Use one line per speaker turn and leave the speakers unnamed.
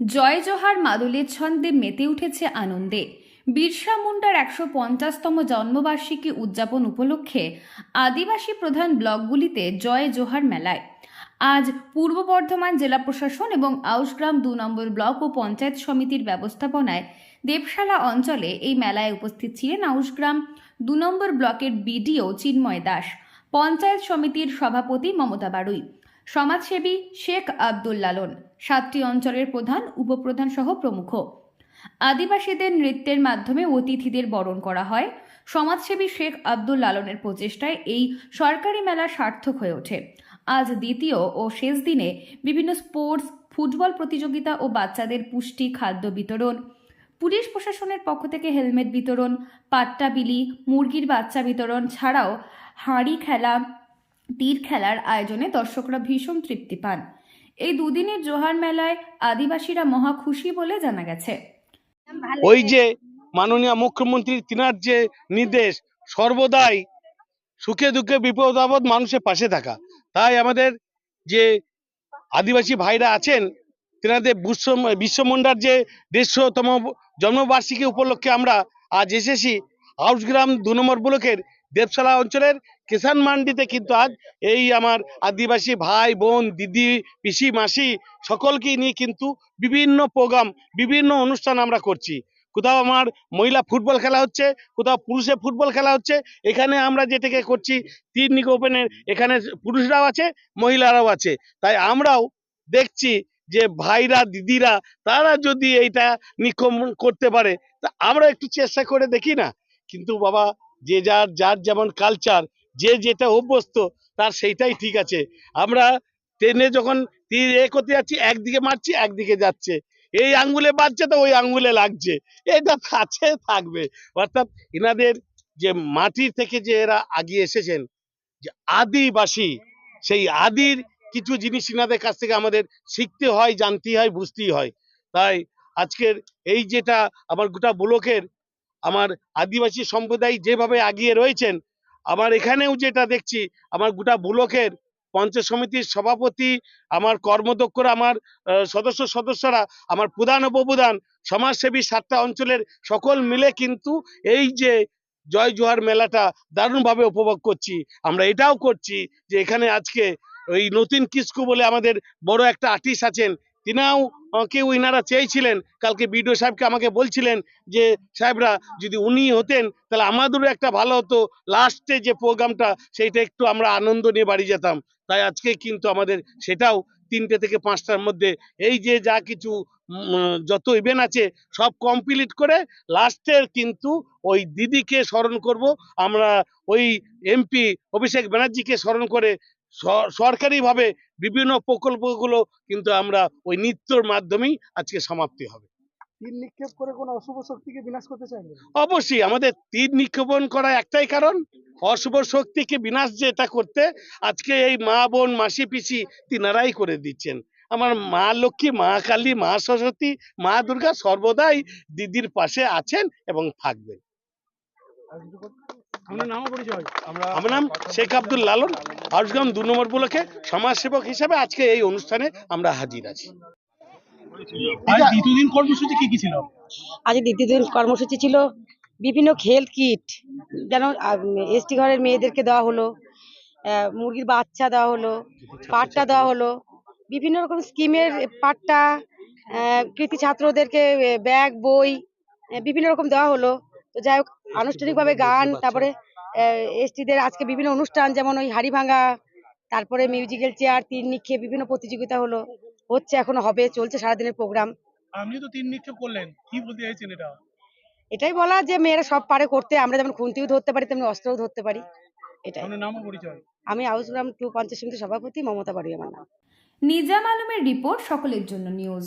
জয় জোহার মাদুলের ছন্দে মেতে উঠেছে আনন্দে। বিরসা মুন্ডার একশো পঞ্চাশতম জন্মবার্ষিকী উদযাপন উপলক্ষে আদিবাসী প্রধান ব্লকগুলিতে জয় জোহার মেলায়। আজ পূর্ব বর্ধমান জেলা প্রশাসন এবং আউশগ্রাম দু নম্বর ব্লক ও পঞ্চায়েত সমিতির ব্যবস্থাপনায় দেবশালা অঞ্চলে এই মেলায় উপস্থিত ছিলেন আউশগ্রাম দু নম্বর ব্লকের বিডিও চিন্ময় দাস, পঞ্চায়েত সমিতির সভাপতি মমতা বাড়ুই সমাজসেবী শেখ আব্দুল লালন, সাতটি অঞ্চলের প্রধান, উপপ্রধান সহ প্রমুখ। আদিবাসীদের নৃত্যের মাধ্যমে অতিথিদের বরণ করা হয়। সমাজসেবী শেখ আব্দুল লালনের প্রচেষ্টায় এই সরকারি মেলা সার্থক হয়ে ওঠে। আজ দ্বিতীয় ও শেষ দিনে বিভিন্ন স্পোর্টস, ফুটবল প্রতিযোগিতা ও বাচ্চাদের পুষ্টি, খাদ্য বিতরণ, পুলিশ প্রশাসনের পক্ষ থেকে হেলমেট বিতরণ, পাট্টা বিলি, মুরগির বাচ্চা বিতরণ ছাড়াও হাঁড়ি খেলা তীর খেলার আয়োজনে দর্শকরা ভীষণ তৃপ্তি পান। এই দুদিনের জোহার মেলায় আদিবাসীরা মহা খুশি বলে জানা গেছে।
ওই যে মাননীয় মুখ্যমন্ত্রীর তিনার যে নির্দেশ, সর্বদাই সুখে দুঃখে বিপদ আপদ মানুষের পাশে থাকা। তাই আমাদের যে আদিবাসী ভাইরা আছেন, তেনাদের বিশ্ব, বিশ্বমন্ডার যে দেড়শোতম জন্মবার্ষিকী উপলক্ষে আমরা আজ এসেছি, হাউসগ্রাম দু নম্বর ব্লকের দেবশালা অঞ্চলের কিষান মান্ডিতে কিন্তু আজ এই আমার আদিবাসী ভাই, বোন, দিদি, পিসি, মাসি সকলকে নিয়ে কিন্তু বিভিন্ন প্রোগ্রাম, বিভিন্ন অনুষ্ঠান আমরা করছি। কোথাও আমার মহিলা ফুটবল খেলা হচ্ছে, কোথাও পুরুষের ফুটবল খেলা হচ্ছে, এখানে আমরা যেটাকে করছি তিন নিক ওপেনের, এখানে পুরুষরাও আছে, মহিলারাও আছে। তাই আমরাও দেখছি যে ভাইরা, দিদিরা, তারা যদি এইটা নিক্ষম করতে পারে, তা আমরা একটু চেষ্টা করে দেখি না। কিন্তু বাবা যে যার যার যেমন কালচার যে যেটা অভ্যস্ত, তার সেইটাই ঠিক আছে। আমরা ট্রেনে যখন তীর এ করতে যাচ্ছি, একদিকে মারছি, একদিকে যাচ্ছে। এই আঙ্গুলে বাজছে তো ওই আঙ্গুলে লাগছে। এটা আছে থাকবে। অর্থাৎ এনাদের যে মাটির থেকে যে এরা আগিয়ে এসেছেন, যে আদিবাসী, সেই আদির কিছু জিনিস এনাদের কাছ থেকে আমাদের শিখতে হয়, জানতে হয়, বুঝতেই হয়। তাই আজকের এই যেটা, আমার গোটা ব্লকের আমার আদিবাসী সম্প্রদায় যেভাবে আগিয়ে রয়েছেন, আমার এখানেও যেটা দেখছি, আমার গোটা ব্লকের পঞ্চায়েত সমিতির সভাপতি, আমার কর্মদক্ষরা, আমার সদস্য সদস্যরা, আমার প্রধান উপপ্রধান, সমাজসেবী সাতটা অঞ্চলের সকল মিলে কিন্তু এই যে জয় জোহার মেলাটা দারুণভাবে উপভোগ করছি। আমরা এটাও করছি যে এখানে আজকে ওই নতুন কিস্কু বলে আমাদের বড় একটা আর্টিস্ট আছেন তিনাও কেউ ইনারা চেয়েছিলেন, কালকে বিডিও সাহেবকে আমাকে বলছিলেন যে, সাহেবরা, যদি উনি হতেন, তাহলে আমাদেরও একটা ভালো হতো। লাস্টে যে প্রোগ্রামটা, সেইটা একটু আমরা আনন্দ নিয়ে বাড়ি যেতাম। তাই আজকে কিন্তু আমাদের সেটাও তিনটে থেকে পাঁচটার মধ্যে। এই যে যা কিছু যত ইভেন্ট আছে, সব কমপ্লিট করে লাস্টের কিন্তু ওই দিদিকে স্মরণ করব। আমরা ওই এমপি অভিষেক ব্যানার্জিকে স্মরণ করে সরকারিভাবে বিভিন্ন প্রকল্পগুলো কিন্তু আমরা ওই নৃত্যর মাধ্যমেই আজকে সমাপ্তি হবে।
তীর নিক্ষেপ করে কোনো অশুভ শক্তিকে বিনাশ করতে চাইবেন
অবশ্যই আমাদের তীর নিক্ষেপণ করা একটাই কারণ। অশুভ শক্তিকে বিনাশ যেটা করতে আজকে এই মা বোন মাসি পিসি তিনারাই করে দিচ্ছেন। আমার মা লক্ষ্মী মা কালী মা সরস্বতী মা দুর্গা সর্বদাই দিদির পাশে আছেন এবং থাকবেন।
আমরা
আমার নাম শেখ আব্দুল লালন। হাউসগ্রাম দু নম্বর ব্লকে সমাজসেবক হিসাবে আজকে এই অনুষ্ঠানে আমরা হাজির আছি।
দ্বিতীয় দিন কর্মসূচি কি কি ছিল?
আজ দ্বিতীয় দিন কর্মসূচি ছিল বিভিন্ন হেলথ কিট যেন এসটি ঘরের মেয়েদেরকে দেওয়া হলো মুরগির বাচ্চা দেওয়া হলো পাট্টা দেওয়া হলো বিভিন্ন রকম স্কিমের পাট্টা আহ, কৃতি ছাত্রদেরকে ব্যাগ বই বিভিন্ন রকম দেওয়া হলো। তো যাই হোক আনুষ্ঠানিকভাবে গান তারপরে এসটিদের আজকে বিভিন্ন অনুষ্ঠান যেমন ওই হাড়ি ভাঙা তারপরে মিউজিক্যাল চেয়ার তীর নিক্ষেপ বিভিন্ন প্রতিযোগিতা হলো হচ্ছে এখনও হবে চলছে সারাদিনের প্রোগ্রাম
আপনি তো নিক্ষেপ করলেন কি বলতে চাইছেন এটা?
এটাই বলা যে মেয়েরা সব পারে করতে আমরা যেমন খুন্তিও ধরতে পারি তেমনি অস্ত্রও ধরতে পারি এটাই।
আপনার নামও পরিচয়।
আমি আউসগ্রাম টু পঞ্চায়েত সমিতির সভাপতি মমতা বাড়ি আমার নাম
নিজাম আলমের রিপোর্ট সকলের জন্য নিউজ।